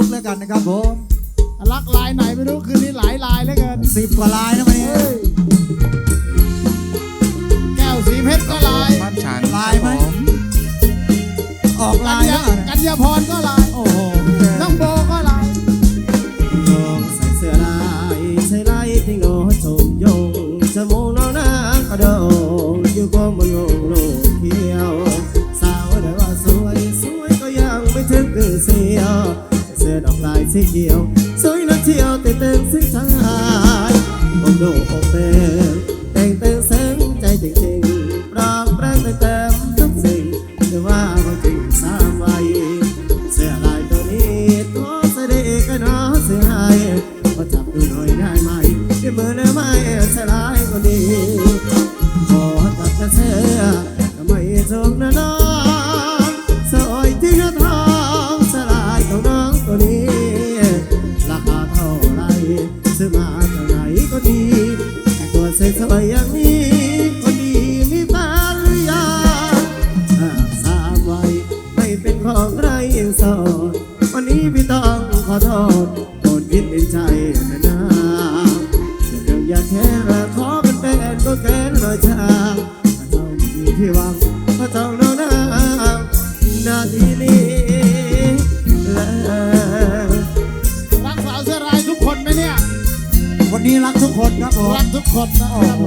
นุกแล้วกันนะครับผมรักลายไหนไม่รู้คืนนี้หลายลายแล้วกันสิบกว่าลายนะวันนี้แก้วสีเพชรก็ลายลายไหมออกลายกัญยาพรก็ลาย região พี่ต้องขอโทษโปรดคิดในใจนะนะอย่าเรื่องย่าแค่ละขอเป็นแฟนก็แค่รอยชาต้างมีที่หวังก็ต้องโน่นนะนาทีนี้ละรักสาวเสื้อลายทุกคนไหมเนี่ย วันนี้รักทุกคนครับผมรักทุกคนนะโอ้โห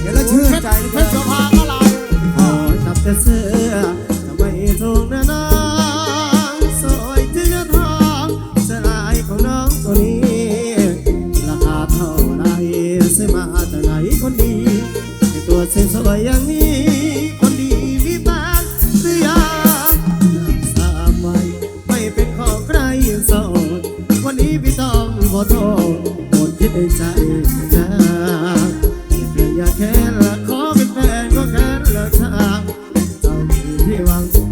เดี๋ยวเรชื่นใจเพชรสภาก็ลายขอจับแต่เสื้อ ดสวยๆอย่างนี้คนดีมีบ้านหรืยสามไว้ไม่เป็นของใครโสดวันนี้พี่ต้องขอโทษหมดคิดในใจนะเพียงยากแค่ละขอเป็นแฟนก็แค่ละทางเจ้าที่ที่หวัง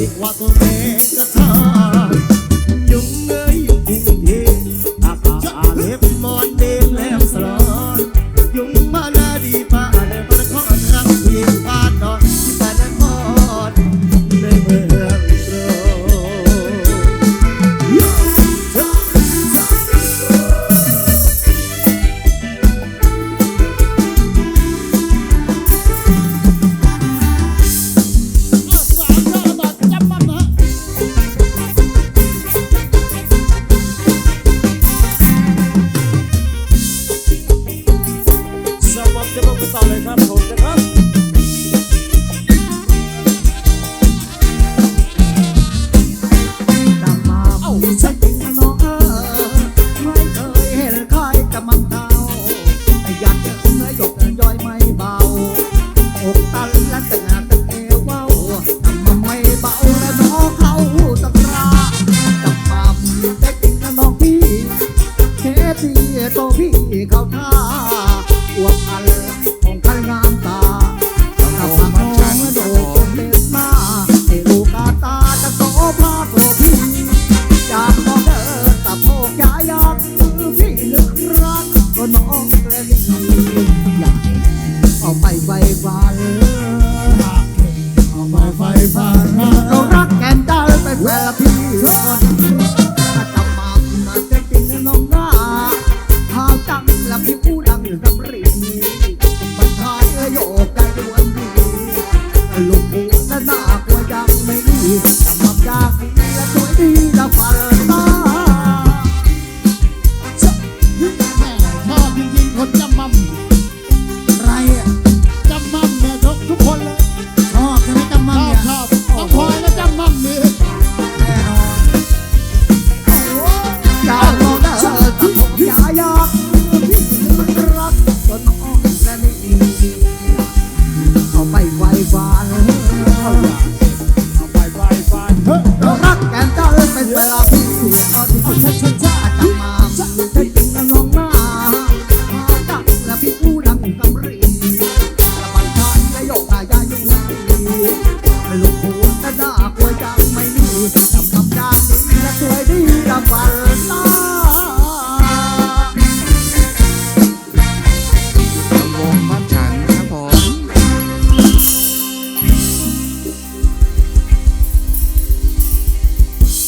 it Quando vem, canta sabes, ¿no? ¿Por qué no?